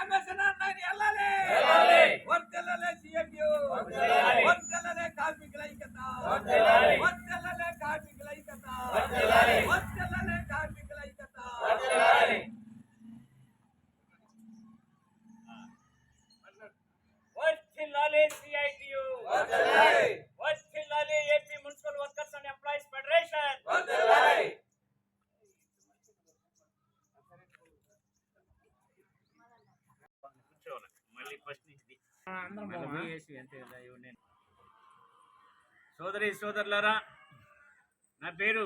Commission అన్నది వెళ్ళాలి CMU. వర్ధిల్లాలి. వర్ధిల్లాలి కార్మికుల ఐక్యత. వర్ధిల్లాలి కార్మికుల ఐక్యత. వర్ధిల్లాలి. వర్ధిల్లాలి కార్మికుల ఐక్యత. వర్ధిల్లాలి. వర్ధిల్లాలి సిఐటియు వర్ధిల్లాలి. వర్ధిల్లాలి AP municipal workers and employees federation వర్ధిల్లాలి. మళ్ళీ ఫస్ట్ నుంచి సోదరి సోదరులారా నా పేరు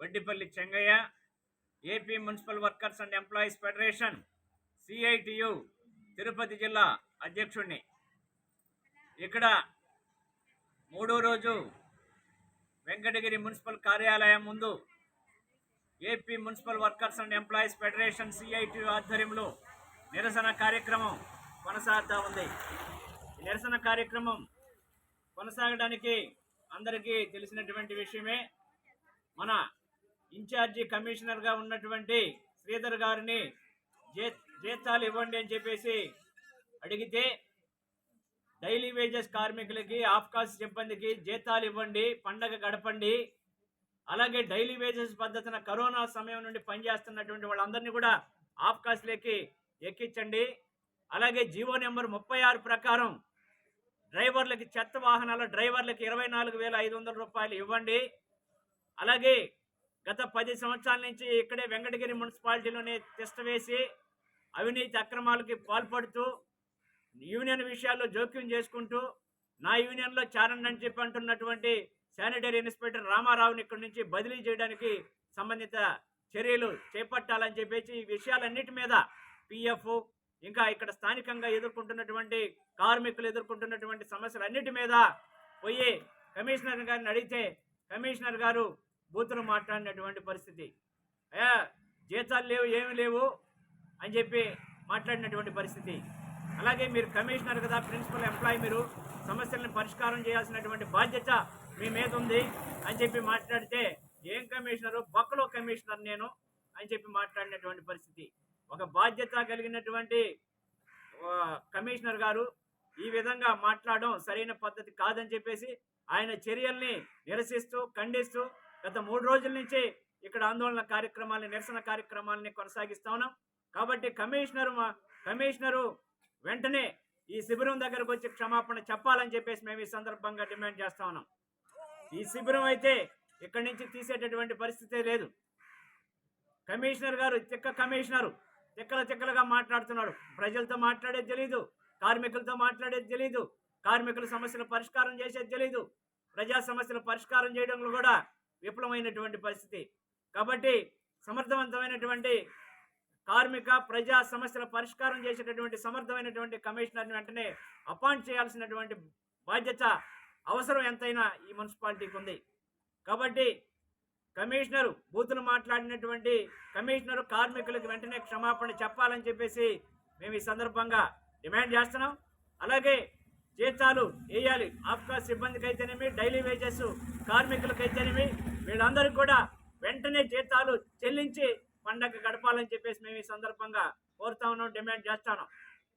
Vaddipalli Chengaiah AP municipal workers and employees federation CITU Tirupati జిల్లా అధ్యక్షుడిని ఇక్కడ మూడో రోజు వెంకటగిరి మున్సిపల్ కార్యాలయం ముందు AP municipal workers and employees federation CITU ఆధ్వర్యంలో నిరసన కార్యక్రమం కొనసాగుతూ ఉంది. నిరసన కార్యక్రమం కొనసాగడానికి అందరికీ తెలిసినటువంటి విషయమే. మన ఇన్ఛార్జి కమిషనర్గా ఉన్నటువంటి శ్రీధర్ గారిని జే జీతాలు ఇవ్వండి అని చెప్పేసి అడిగితే డైలీ వేజెస్ కార్మికులకి ఆఫ్కాస్ సిబ్బందికి జీతాలు ఇవ్వండి పండగ గడపండి. అలాగే డైలీ వేజెస్ పద్ధతిన కరోనా సమయం నుండి పనిచేస్తున్నటువంటి వాళ్ళందరినీ కూడా ఆఫ్కాస్లోకి ఎక్కించండి. అలాగే జీవో నెంబర్ ముప్పై ఆరు ప్రకారం డ్రైవర్లకి చెత్త వాహనాల డ్రైవర్లకి ఇరవై నాలుగు వేల ఐదు వందల రూపాయలు ఇవ్వండి. అలాగే గత పది సంవత్సరాల నుంచి ఇక్కడే వెంకటగిరి మున్సిపాలిటీలోనే తిష్ట వేసి అవినీతి అక్రమాలకి పాల్పడుతూ యూనియన్ విషయాల్లో జోక్యం చేసుకుంటూ నా యూనియన్లో చేరండి అని చెప్పి అంటున్నటువంటి శానిటరీ ఇన్స్పెక్టర్ రామారావుని ఇక్కడి నుంచి బదిలీ చేయడానికి సంబంధిత చర్యలు చేపట్టాలని చెప్పేసి ఈ విషయాలన్నిటి మీద పిఎఫ్ ఇంకా ఇక్కడ స్థానికంగా ఎదుర్కొంటున్నటువంటి కార్మికులు ఎదుర్కొంటున్నటువంటి సమస్యలన్నిటి మీద పోయి కమిషనర్ గారిని అడిగితే కమిషనర్ గారు బూతులు మాట్లాడినటువంటి పరిస్థితి. అయ్యా జీతాలు లేవు ఏమి లేవు అని చెప్పి మాట్లాడినటువంటి పరిస్థితి. అలాగే మీరు కమిషనర్ కదా ప్రిన్సిపల్ ఎంప్లాయీ మీరు సమస్యలను పరిష్కారం చేయాల్సినటువంటి బాధ్యత మీ మీద ఉంది అని చెప్పి మాట్లాడితే ఏం కమిషనరు? బొక్కలో కమిషనర్ నేను అని చెప్పి మాట్లాడినటువంటి పరిస్థితి. ఒక బాధ్యత కలిగినటువంటి కమిషనర్ గారు ఈ విధంగా మాట్లాడడం సరైన పద్ధతి కాదని చెప్పేసి ఆయన చర్యల్ని నిరసిస్తూ ఖండిస్తూ గత మూడు రోజుల నుంచి ఇక్కడ ఆందోళన కార్యక్రమాలని నిరసన కార్యక్రమాలని కొనసాగిస్తా ఉన్నాం. కాబట్టి కమిషనరు మా- కమిషనరు వెంటనే ఈ శిబిరం దగ్గరకు వచ్చి క్షమాపణ చెప్పాలని చెప్పేసి మేము ఈ సందర్భంగా డిమాండ్ చేస్తా ఉన్నాం. ఈ శిబిరం అయితే ఇక్కడి నుంచి తీసేటటువంటి పరిస్థితే లేదు. కమిషనర్ గారు చిక్క కమిషనరు తిక్కల తిక్కలుగా మాట్లాడుతున్నాడు. ప్రజలతో మాట్లాడేది తెలీదు. కార్మికులతో మాట్లాడేది తెలీదు. కార్మికుల సమస్యల పరిష్కారం చేసేది తెలీదు. ప్రజా సమస్యల పరిష్కారం చేయడంలో కూడా విఫలమైనటువంటి పరిస్థితి. కాబట్టి సమర్థవంతమైనటువంటి కార్మిక ప్రజా సమస్యల పరిష్కారం చేసేటటువంటి సమర్థమైనటువంటి కమిషనర్ని వెంటనే అపాయింట్ చేయాల్సినటువంటి బాధ్యత అవసరం ఎంతైనా ఈ మున్సిపాలిటీకి ఉంది. కాబట్టి కమిషనరు బూతులు మాట్లాడినటువంటి కమిషనరు కార్మికులకు వెంటనే క్షమాపణ చెప్పాలని చెప్పేసి మేము ఈ సందర్భంగా డిమాండ్ చేస్తున్నాం. అలాగే జీతాలు వేయాలి. ఆఫ్కా సిబ్బందికి అయితేనేమి డైలీ వేజెస్ కార్మికులకైతేనేమి వీళ్ళందరికీ కూడా వెంటనే జీతాలు చెల్లించి పండగ గడపాలని చెప్పేసి మేము ఈ సందర్భంగా కోరుతా ఉన్నాం డిమాండ్ చేస్తాను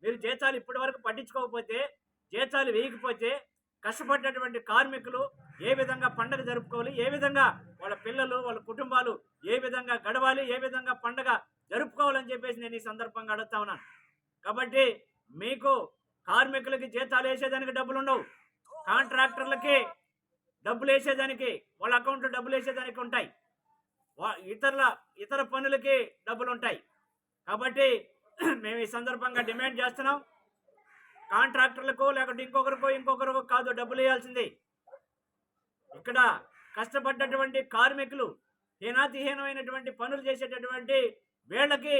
మీరు జీతాలు ఇప్పటి వరకు పట్టించుకోకపోతే జీతాలు వేయకపోతే కష్టపడ్డటువంటి కార్మికులు ఏ విధంగా పండగ జరుపుకోవాలి ఏ విధంగా వాళ్ళ పిల్లలు వాళ్ళ కుటుంబాలు ఏ విధంగా గడవాలి ఏ విధంగా పండగ జరుపుకోవాలని చెప్పేసి నేను ఈ సందర్భంగా అడుగుతా ఉన్నాను. కాబట్టి మీకు కార్మికులకి జీతాలు వేసేదానికి డబ్బులు ఉండవు. కాంట్రాక్టర్లకి డబ్బులు వేసేదానికి వాళ్ళ అకౌంట్లో డబ్బులు వేసేదానికి ఉంటాయి. వా- ఇతరుల ఇతర పనులకి డబ్బులు ఉంటాయి. కాబట్టి మేము ఈ సందర్భంగా డిమాండ్ చేస్తున్నాం. కాంట్రాక్టర్లకు లేకపోతే ఇంకొకరికో ఇంకొకరికో కాదు డబ్బులు వేయాల్సింది. ఇక్కడ కష్టపడ్డటువంటి కార్మికులు హీనాతిహీనమైనటువంటి పనులు చేసేటటువంటి వీళ్ళకి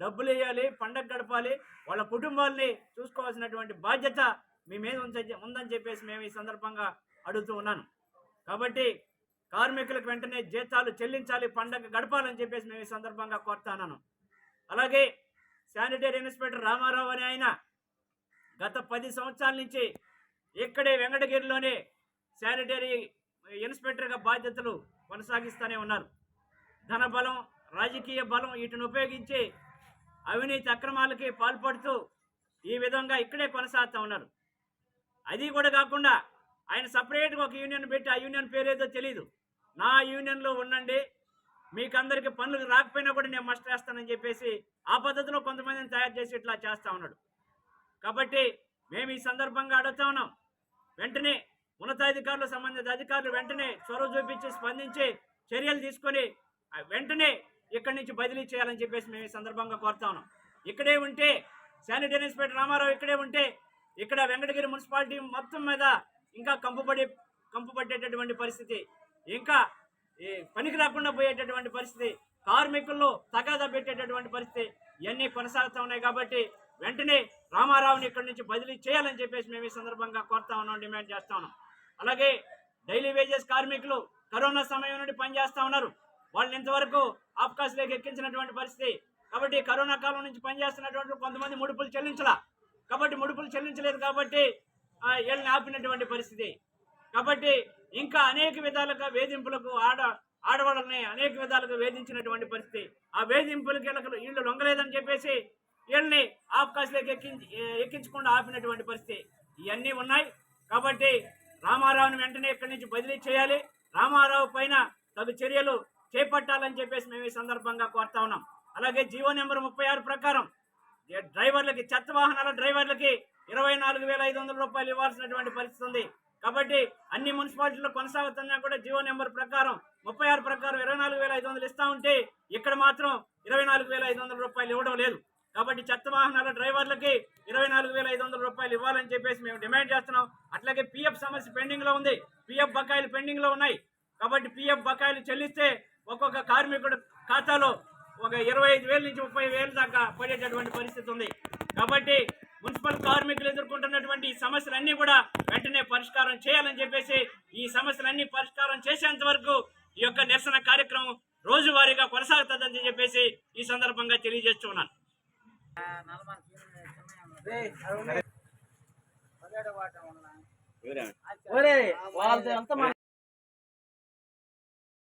డబ్బులు ఇవ్వాలి పండగ గడపాలి వాళ్ళ కుటుంబాల్ని చూసుకోవాల్సినటువంటి బాధ్యత మీ మీద ఉంచ- ఉందని చెప్పేసి మేము ఈ సందర్భంగా అడుగుతూ ఉన్నాను. కాబట్టి కార్మికులకు వెంటనే జీతాలు చెల్లించాలి పండగ గడపాలని చెప్పేసి మేము ఈ సందర్భంగా కోరుతాను అలాగే శానిటరీ ఇన్స్పెక్టర్ రామారావు అనే ఆయన గత పది సంవత్సరాల నుంచి ఇక్కడే వెంకటగిరిలోనే శానిటరీ ఇన్స్పెక్టర్గా బాధ్యతలు కొనసాగిస్తూనే ఉన్నారు. ధనబలం రాజకీయ బలం వీటిని ఉపయోగించి అవినీతి అక్రమాలకి పాల్పడుతూ ఈ విధంగా ఇక్కడే కొనసాగుతూ ఉన్నారు. అది కూడా కాకుండా ఆయన సపరేట్గా ఒక యూనియన్ పెట్టి ఆ యూనియన్ పేరేదో తెలియదు నా యూనియన్లో ఉండండి మీకు అందరికి పనులు రాకపోయినా కూడా నేను మస్ట్ వేస్తానని చెప్పేసి ఆ పద్ధతిలో కొంతమందిని తయారు చేసి ఇట్లా చేస్తూ ఉన్నాడు. కాబట్టి మేము ఈ సందర్భంగా అడుగుతా ఉన్నాం వెంటనే ఉన్నతాధికారులు సంబంధిత అధికారులు వెంటనే చొరవ చూపించి స్పందించి చర్యలు తీసుకొని వెంటనే ఇక్కడి నుంచి బదిలీ చేయాలని చెప్పేసి మేము ఈ సందర్భంగా కోరుతా ఉన్నాం. ఇక్కడే ఉంటే శానిటరీ ఇన్స్పెక్టర్ రామారావు ఇక్కడే ఉంటే ఇక్కడ వెంకటగిరి మున్సిపాలిటీ మొత్తం మీద ఇంకా కంపుపడి కంపుపట్టేటటువంటి పరిస్థితి. ఇంకా పనికి రాకుండా పోయేటటువంటి పరిస్థితి. కార్మికుల్లో తగాదా పెట్టేటటువంటి పరిస్థితి. ఇవన్నీ కొనసాగుతూ ఉన్నాయి కాబట్టి వెంటనే రామారావుని ఇక్కడి నుంచి బదిలీ చేయాలని చెప్పేసి మేము ఈ సందర్భంగా కోరుతా ఉన్నాం డిమాండ్ చేస్తా ఉన్నాం. అలాగే డైలీ వేజెస్ కార్మికులు కరోనా సమయం నుండి పనిచేస్తా ఉన్నారు. వాళ్ళని ఇంతవరకు ఆఫ్కాస్లోకి ఎక్కించినటువంటి పరిస్థితి. కాబట్టి కరోనా కాలం నుంచి పనిచేస్తున్నటువంటి కొంతమంది ముడుపులు చెల్లించలా. కాబట్టి ముడుపులు చెల్లించలేదు కాబట్టి వీళ్ళని ఆపినటువంటి పరిస్థితి. కాబట్టి ఇంకా అనేక విధాలుగా వేధింపులకు ఆడ ఆడవాళ్ళని అనేక విధాలుగా వేధించినటువంటి పరిస్థితి. ఆ వేధింపులకి వీళ్ళకి వీళ్ళు లొంగలేదని చెప్పేసి వీళ్ళని ఆఫ్కాస్లోకి ఎక్కించి ఎక్కించకుండా ఆపినటువంటి పరిస్థితి ఇవన్నీ ఉన్నాయి. కాబట్టి రామారావుని వెంటనే ఇక్కడి నుంచి బదిలీ చేయాలి. రామారావు పైన తగు చర్యలు చేపట్టాలని చెప్పేసి మేము ఈ సందర్భంగా కోరుతా ఉన్నాం. అలాగే జీవో నెంబర్ ముప్పై ఆరు ప్రకారం డ్రైవర్లకి చెత్త వాహనాల డ్రైవర్లకి ఇరవై నాలుగు వేల ఐదు వందల రూపాయలు ఇవ్వాల్సినటువంటి పరిస్థితి ఉంది. కాబట్టి అన్ని మున్సిపాలిటీల్లో కొనసాగుతున్నా కూడా జీవో నెంబర్ ప్రకారం ముప్పై ఆరు ప్రకారం ఇరవై నాలుగు వేల ఐదు వందలు ఇస్తా ఉంటే ఇక్కడ మాత్రం ఇరవై నాలుగు వేల ఐదు వందల రూపాయలు ఇవ్వడం లేదు. కాబట్టి చెత్త వాహనాల డ్రైవర్లకి ఇరవై నాలుగు వేల ఐదు వందల రూపాయలు ఇవ్వాలని చెప్పేసి మేము డిమాండ్ చేస్తున్నాం. అట్లాగే పిఎఫ్ సమస్య పెండింగ్లో ఉంది పిఎఫ్ బకాయిలు పెండింగ్లో ఉన్నాయి. కాబట్టి పిఎఫ్ బకాయిలు చెల్లిస్తే ఒక్కొక్క కార్మికుడు ఖాతాలో ఒక ఇరవై ఐదు వేల నుంచి ముప్పై వేల దాకా పడేటటువంటి పరిస్థితి ఉంది. కాబట్టి మున్సిపల్ కార్మికులు ఎదుర్కొంటున్నటువంటి ఈ సమస్యలన్నీ కూడా వెంటనే పరిష్కారం చేయాలని చెప్పేసి ఈ సమస్యలన్నీ పరిష్కారం చేసేంత వరకు ఈ యొక్క నిరసన కార్యక్రమం రోజువారీగా కొనసాగుతుందని చెప్పేసి ఈ సందర్భంగా తెలియజేస్తున్నాను వాళ్ళతో అంతా